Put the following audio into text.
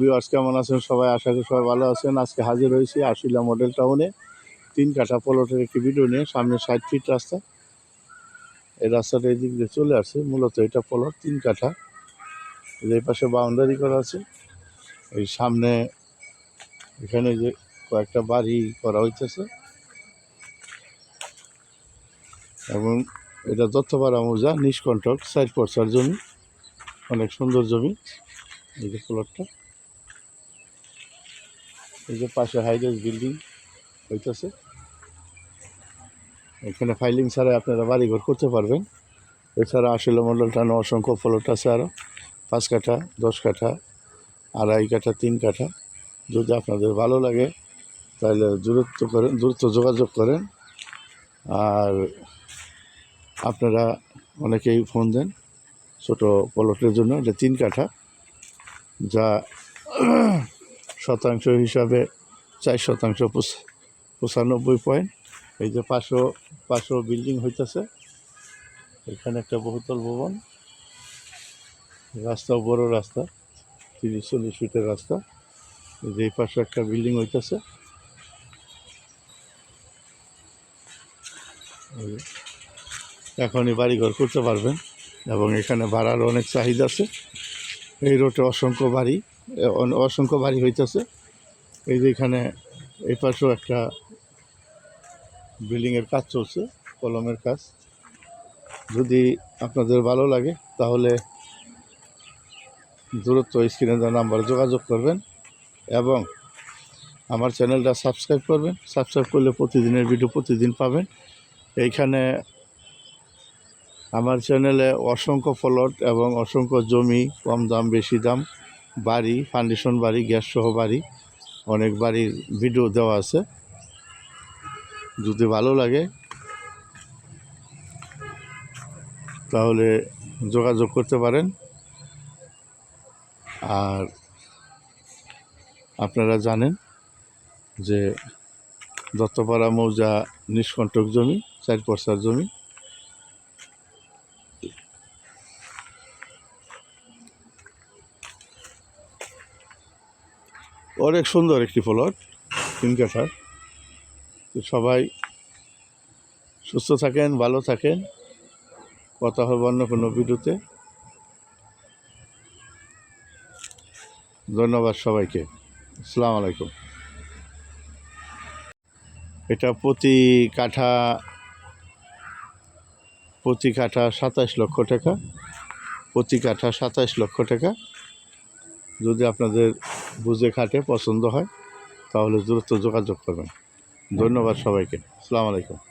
Viewers, কেমন আছেন সবাই? আশা করি সবাই ভালো আছেন। আজকে হাজির হয়েছি আশুলিয়া মডেল টাউনে। তিন কাঠা পলটের একটি ভিডিও নিয়ে, সামনে ষাট ফিট রাস্তা। এই রাস্তাটা এই দিক দিয়ে চলে আসছে। মূলত এটা পলট, তিন কাঠা। এই পাশে বাউন্ডারি করা আছে। এই সামনে এখানে যে কয়েকটা বাড়ি করা হইতেছে। এবং এটা দত্তপাড়া মৌজা, নিষ্কণ্ঠক সাইড পর্সার জমি। অনেক সুন্দর জমি। এই যে প্লটটা। এই যে পাশে হাইডেস বিল্ডিং হইতেছে। এখানে ফাইলিং ছাড়া আপনারা বাড়িঘর করতে পারবেন। এছাড়া আসলে মন্ডলটানো অসংখ্য প্লট আছে আরও পাঁচ কাঠা, দশ কাঠা, আড়াই কাঠা, তিন কাঠা। যদি আপনাদের ভালো লাগে, তাহলে দূরত্ব করেন, দূরত্ব যোগাযোগ করেন। আর আপনারা অনেকেই ফোন দেন ছোটো পলটের জন্য। এটা তিন কাঠা। যা শতাংশ হিসাবে চার শতাংশ পঁচানব্বই পয়েন্ট এই যে পাঁচশো পাঁচশো বিল্ডিং হইতেছে। এখানে একটা বহুতল ভবন। রাস্তাও বড় রাস্তা। তিরিশ, চল্লিশ ফিটের রাস্তা। এই যে এই পাশে একটা বিল্ডিং হইতেছে। এখনই বাড়িঘর করতে পারবেন। এবং এখানে ভাড়ার অনেক চাহিদা আছে। এই রোডে অসংখ্য বাড়ি। অসংখ্য বাড়ি হইতেছে। এই যে এখানে এই পাশেও একটা বিল্ডিংয়ের কাজ চলছে, কলমের কাজ। যদি আপনাদের ভালো লাগে, তাহলে দূরত্ব স্ক্রিনে দেওয়া নাম্বারে যোগাযোগ করবেন এবং আমার চ্যানেলটা সাবস্ক্রাইব করবেন। সাবস্ক্রাইব করলে প্রতিদিনের ভিডিও প্রতিদিন পাবেন। এইখানে আমার চ্যানেলে অসংখ্য ফলট এবং অসংখ্য জমি কম দাম, বেশি দাম বাড়ি ফাউন্ডেশন বাড়ি গ্যাস সহ বাড়ি, অনেক বাড়ির ভিডিও দেওয়া আছে। যদি ভালো লাগে, তাহলে যোগাযোগ করতে পারেন। আর আপনারা জানেন যে দত্তপাড়া মৌজা নিষ্কণ্টক জমি চার পর্সার জমি। অনেক সুন্দর একটি প্লট তিন কাঠার সবাই সুস্থ থাকেন, ভালো থাকেন। কথা হবে অন্য কোনো ভিডিওতে। ধন্যবাদ সবাইকে। আসসালামু আলাইকুম। এটা প্রতি কাঠা প্রতি কাঠা সাতাশ লক্ষ টাকা, প্রতি কাঠা সাতাশ লক্ষ টাকা। যদি আপনাদের বুঝে খাটে পছন্দ হয় তাহলে দূরত্ব যোগাযোগ করবেন। ধন্যবাদ সবাইকে। আসসালামু আলাইকুম।